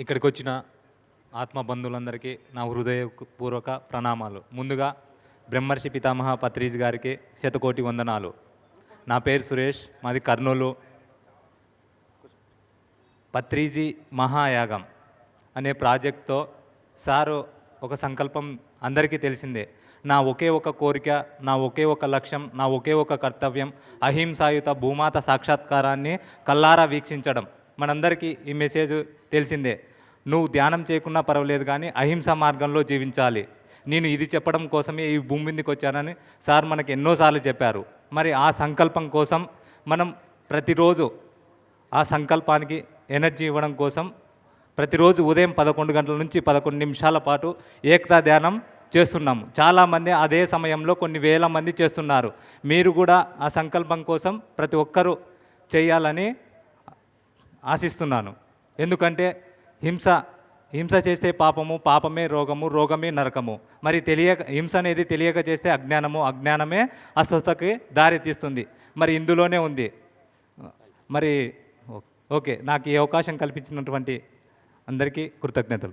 ఇక్కడికి వచ్చిన ఆత్మ బంధువులందరికీ నా హృదయపూర్వక ప్రణామాలు. ముందుగా బ్రహ్మర్షి పితామహ పత్రీజ్ గారికి శతకోటి వందనాలు. నా పేరు సురేష్ మాది కర్నూలు. పత్రీజీ మహాయాగం అనే ప్రాజెక్ట్తో సారు ఒక సంకల్పం అందరికీ తెలిసిందే. నా ఒకే ఒక కోరిక నా ఒకే ఒక లక్ష్యం నా ఒకే ఒక కర్తవ్యం అహింసాయుత భూమాత సాక్షాత్కారాన్ని కల్లారా వీక్షించడం. మనందరికీ ఈ మెసేజ్ తెలిసిందే. నువ్వు ధ్యానం చేయకున్నా పర్వాలేదు కానీ అహింస మార్గంలో జీవించాలి. నేను ఇది చెప్పడం కోసమే ఈ భూమి మీదకి వచ్చానని సార్ మనకి ఎన్నోసార్లు చెప్పారు. మరి ఆ సంకల్పం కోసం మనం ప్రతిరోజు ఆ సంకల్పానికి ఎనర్జీ ఇవ్వడం కోసం ప్రతిరోజు ఉదయం పదకొండు గంటల నుంచి పదకొండు నిమిషాల పాటు ఏకతా ధ్యానం చేస్తున్నాము చాలామంది అదే సమయంలో కొన్ని వేల మంది చేస్తున్నారు. మీరు కూడా ఆ సంకల్పం కోసం ప్రతి ఒక్కరూ చేయాలని ఆశిస్తున్నాను. ఎందుకంటే హింస హింస చేస్తే పాపము పాపమే రోగము రోగమే నరకము. మరి తెలియక హింస అనేది తెలియక చేస్తే అజ్ఞానము అజ్ఞానమే అస్వస్థతకి దారి తీస్తుంది మరి ఇందులోనే ఉంది. మరి ఓ- ఓకే నాకు ఈ అవకాశం కల్పించినటువంటి అందరికీ కృతజ్ఞతలు.